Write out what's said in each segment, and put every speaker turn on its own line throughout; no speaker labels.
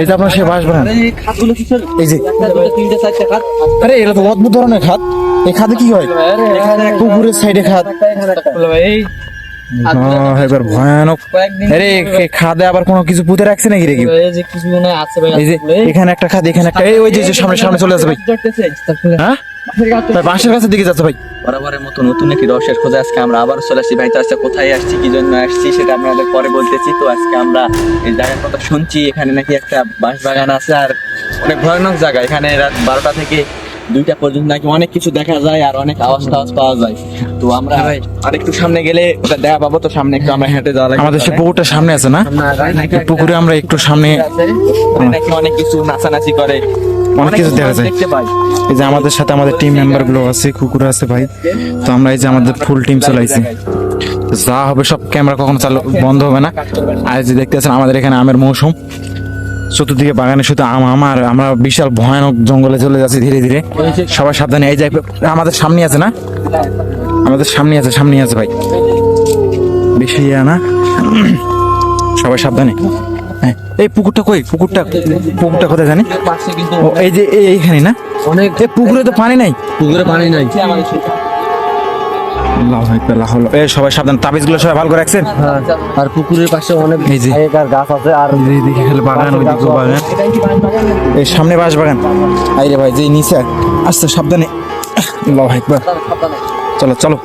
এই যে আপনার সে বাঁশ বাগান
এই
যে আরে এটা তো অদ্ভুত ধরনের খাত। এই খাদে কি হয়? পুকুরের সাইডে খাত।
এই
আহ, একবার ভয়ানক। আরে খাদে আবার কোনো কিছু পুঁতে রাখছে নাকি রে কেউ
এই যে কিছু হয় আছে ভাই
এই যে এখানে একটা খাদ এখানে একটা এই ওই যে সামনে সামনে চলে যাচ্ছে ভাই হ্যাঁ? ভাই বাঁশের কাছের দিকে যাচ্ছে ভাই।
বরাবরের মতো নতুন একটি রহস্যের খোঁজে আজকে আমরা আবার চলে আসছি। ভাই তো আজকে কোথায় আসছি কি জন্য আসছি সেটা আপনাদের পরে বলতেছি। তো আজকে আমরা এই জায়গার কথা শুনছি এখানে নাকি একটা বাঁশ বাগান আছে আর অনেক ভয়ানক জায়গা। এখানে রাত বারোটা থেকে দুইটা পর্যন্ত নাকি অনেক কিছু দেখা যায় আর অনেক আওয়াজ টাওয়াজ পাওয়া যায়। তো আমরা আর একটু সামনে গেলে ওটা দেখা পাবো তো সামনে একটু আমরা হেঁটে যাওয়া লাগবে
আমাদের সে পুকুরটা সামনে আছে না? পুকুরে আমরা একটু সামনে
নাকি অনেক কিছু নাচানাচি করে।
অনেক কিছু দেখা যায়। এই যে আমাদের সাথে আমাদের টিম মেম্বারগুলো আছে কুকুর আছে ভাই। তো আমরা এই যে আমাদের ফুল টিম চলাইছি। যা হবে সব ক্যামেরা কখনো চালু বন্ধ হবে না। আর যে দেখতেছেন আমাদের এখানে আমের মৌসুম। চতুর্দিকে বাগানে শুধু আম আমার আমরা বিশাল ভয়ানক জঙ্গলে চলে যাচ্ছি ধীরে ধীরে। সবাই সাবধানে এই যে আমাদের সামনে আছে না? আমাদের সামনে আছে সামনে আছে ভাই। বেশি ইয়া না? সবাই সাবধানে। হ্যাঁ এই পুকুরটা কই? পুকুরটা পুকুরটা কোথায় জানি? ও এই যে এইখানে না?
অনেক
পুকুরে তো পানি নাই।
পুকুরে পানি নাই।
সবাই সাবধান তাবিজগুলো সবাই ভালো করে রাখছেন।
আর পুকুরের পাশে অনেক গাছ আছে আর
বাগান বাগান। এই সামনে বাস বাগান। আই রে ভাই যে নিচে আস্তে সাবধানে। আল্লাহু চলো চলো।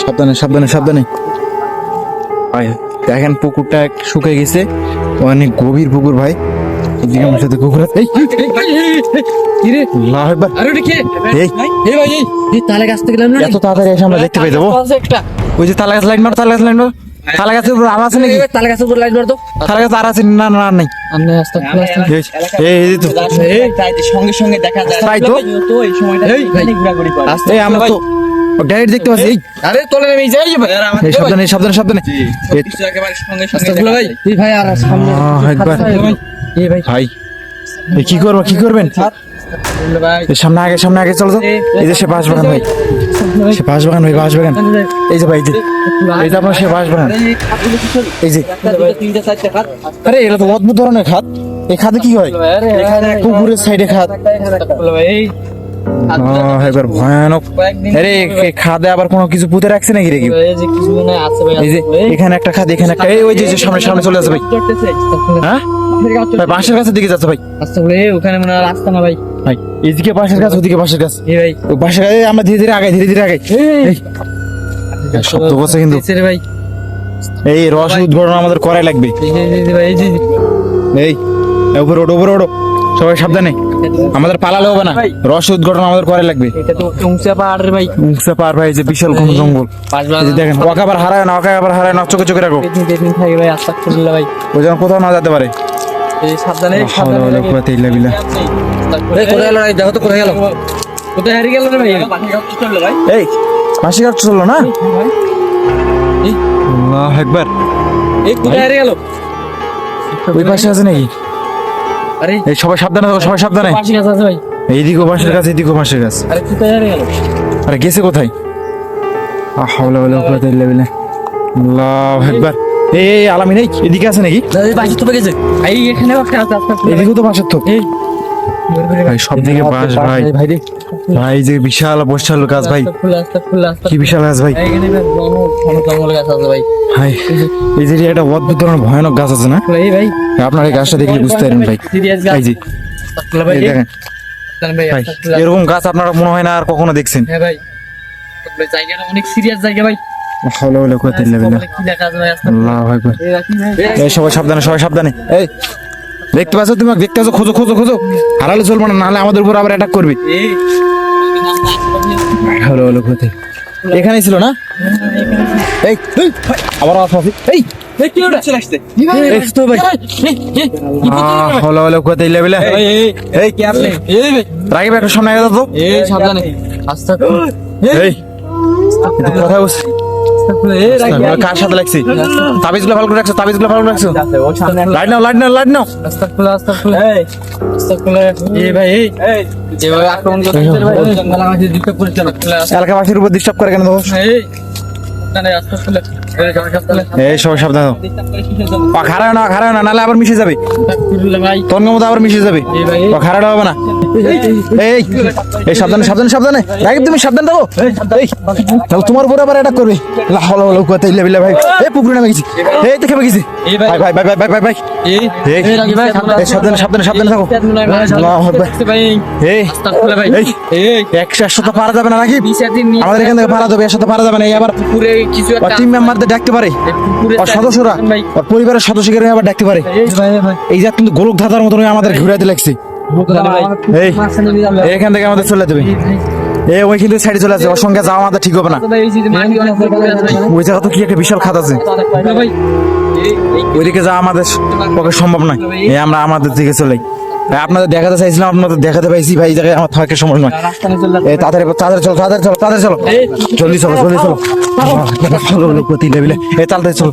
সাবধানে সাবধানে সাবধানে। দেখেন পুকুরটা শুকিয়ে গেছে। অনেক গভীর পুকুর ভাই। এদিকে আমার সাথে কুকুর আছে এই
কিরে
আল্লাহু আকবার
আরে ওটা কে
এই
এই ভাই এই এই তালে গাছ থেকে নামলো
এত তাড়াতাড়ি এসে আমরা দেখতে পেয়ে যাব ওই যে তালা গাছ লাইন মারো তালা গাছ লাইন মারো তালা গাছের উপর আর আছে নাকি
তালে গাছের উপর লাইট মার তো
তালা গাছ আর আছে না না আর
আমনে আস্তে আস্তে আস্তে
এই এই এই তো
এই তাই সঙ্গে সঙ্গে দেখা যায়
তাই তো।
তো এই সময়টা
এই,
ঘোরাঘুরি করে
এই আমরা তো ডাইরেক্ট দেখতে পাচ্ছি এই
আরে তোলে নেমে যাই
এই সাবধানে সাবধানে সাবধানে এই
একেবারে সঙ্গে সঙ্গে
ভাই ভাই আর সামনে
একবার।
এই ভাই
ভাই কি করব কি করবেন সামনে আগে সামনে আগে চলো তো এই যে সে বাঁশ বাগান ভাই সে বাস বাগান ভাই বাঁশ বাগান এই যে ভাই যে এই যে আপনার সে বাঁশ বাগান
এই
যে আরে এটা তো অদ্ভুত ধরনের খাত এই খাতে কি হয়
এখানে
পুকুরের সাইডে খাত একবার ভয়ানক। আরে খাদে আবার কোনো কিছু পুঁতে রাখছে নাকি রে
এই যে কিছু
এখানে একটা খাদ এখানে একটা এই ওই যে সামনে সামনে চলে যাচ্ছে ভাই। হ্যাঁ? ভাই বাঁশের কাছের দিকে যাচ্ছে ভাই।
ওখানে মনে হয় রাস্তা না ভাই।
ভাই এইদিকে বাঁশের গাছ ওইদিকে বাঁশের গাছ
এই ভাই।
বাঁশের গাছে আমরা ধীরে ধীরে আগাই ধীরে ধীরে আগাই। শব্দ করছে কিন্তু।
ভাই।
এই রস উদ্ঘটন আমাদের করাই লাগবে।
এই এই
উপরে ওঠো উপরে ওঠো। সবাই সাবধানে। আমাদের পালালে হবে না। রস উদ্ঘটন আমাদের করাই লাগবে।
এটা তো উংসা পাহাড় ভাই।
উংসা পার ভাই যে বিশাল কোন জঙ্গল। দেখেন ওকে আবার হারায় না ওকে আবার হারায় না চোখে চোখে রাখো।
থাকে ভাই আস্তে আস্তে ভাই।
ও যেন কোথাও না যেতে পারে।
এই সাবধানে
হাওলা ওয়ালা কুওয়াতা ইল্লা বিল্লাহ।
এই কোথায় গেল ভাই দেখো তো কোথায় গেল? কোথায় হারিয়ে গেল রে ভাই?
এই পাশে গাছ চলল না? আল্লাহ একবার
এই কোথায় হারিয়ে গেল?
ওই পাশে আছে নাকি? এই সবাই সাবধানে থাকো সবাই সাবধানে। এইদিকেও বাঁশের গাছ এইদিকেও বাঁশের গাছ
আরে
গেছে কোথায়? আহ হাওলা ওয়ালা কুওয়াতা ইল্লা বিল্লাহ আল্লাহু আকবার। এই আলামিন এই এদিকে আছে নাকি?
এই পাশে তো গেছে। এই এখানে একটা আছে
এদিকেও তো বাঁশের তো
এই
ভাই সব দিকে বাঁশ ভাই।
ভাই
ভাই যে বিশাল বর্ষাল গাছ ভাই। কি বিশাল গাছ ভাই?
ভাই।
এই যে একটা অদ্ভুত ধরনের ভয়ানক গাছ আছে না?
ভাই
আপনার এই গাছটা দেখলে বুঝতে পারেন ভাই। এই দেখেন। এরকম গাছ আপনারা মনে হয় না আর কখনো দেখছেন।
হ্যাঁ ভাই। জায়গাটা অনেক সিরিয়াস জায়গা ভাই।
সবাই সাবধানে সবাই সাবধানে। এই দেখতে পাচ্ছ তুমি দেখতে পাচ্ছ? খোঁজো খোঁজো খোঁজো। হারালে চলবে না নাহলে আমাদের উপর আবার অ্যাটাক করবে। হলো হলো কোথায় এখানেই ছিল না এই আবার আসো। এই সামনে আগে কার সাথে লাগছি? তাবিজগুলো ভালো করে রাখছো তাবিজগুলো ভালো রাখছো? Light now light now light now.
আস্তাগফিরুল্লাহ আস্তাগফিরুল্লাহ এই আস্তাগফিরুল্লাহ এই ভাই এই। যেভাবে আক্রমণ করতেছে ভাই জঙ্গল আমাকে দিতে করছে না
এলাকাবাসীর উপর ডিস্টার্ব করে কেন দোষ?
এই আস্তে এই সবাই সাবধানে
না না নাহলে আবার মিশে যাবে। মতো আবার মিশে যাবে। হবে না। এই এই সাবধানে সাবধানে সাবধানে। রাকিব তুমি সাবধান এই তোমার উপরে আবার এটা করবে। লা হলো হলো কথা ইল্লা বিল্লা ভাই। এই পুকুরে নামে গেছি। এই দেখে গেছি।
ভাই।
ভাই ভাই ভাই ভাই ভাই ভাই।
এই
এই সাবধানে সাবধানে সাবধানে থাকো। এই এই একশো একশো তো পারা যাবে না
নিয়ে
আমাদের এখান থেকে পারা যাবে একশো তো পারা যাবে না। এই আবার
পুকুরে কিছু একটা
ডাকতে পারে? আর সদস্যরা আর পরিবারের সদস্যকে আবার ডাকতে পারে?
এই
যে কিন্তু গোলক ধাঁধার মতন আমাদের ঘুরাইতে লাগছে। এই এখান থেকে আমাদের চলে যাবে। এ ওই কিন্তু সাইডে চলে আসছে ওর সঙ্গে যাওয়া আমাদের ঠিক হবে না। ওই জায়গা তো কি একটা বিশাল খাত আছে। ওইদিকে যাওয়া আমাদের পক্ষে সম্ভব নয়। এই আমরা আমাদের দিকে চলে ভাই, আপনাদের দেখাতে চাইছিলাম আপনাদের দেখাতে পাইছি ভাই জায়গায় আমার থাকার সময় নয়।
তাদের
এই তাড়াতাড়ি তাড়াতাড়ি চলো তাড়াতাড়ি চলো তাড়াতাড়ি চলো। জলদি চলো জলদি চলো। কোথায় লেবিলে এই তাড়াতাড়ি চলো।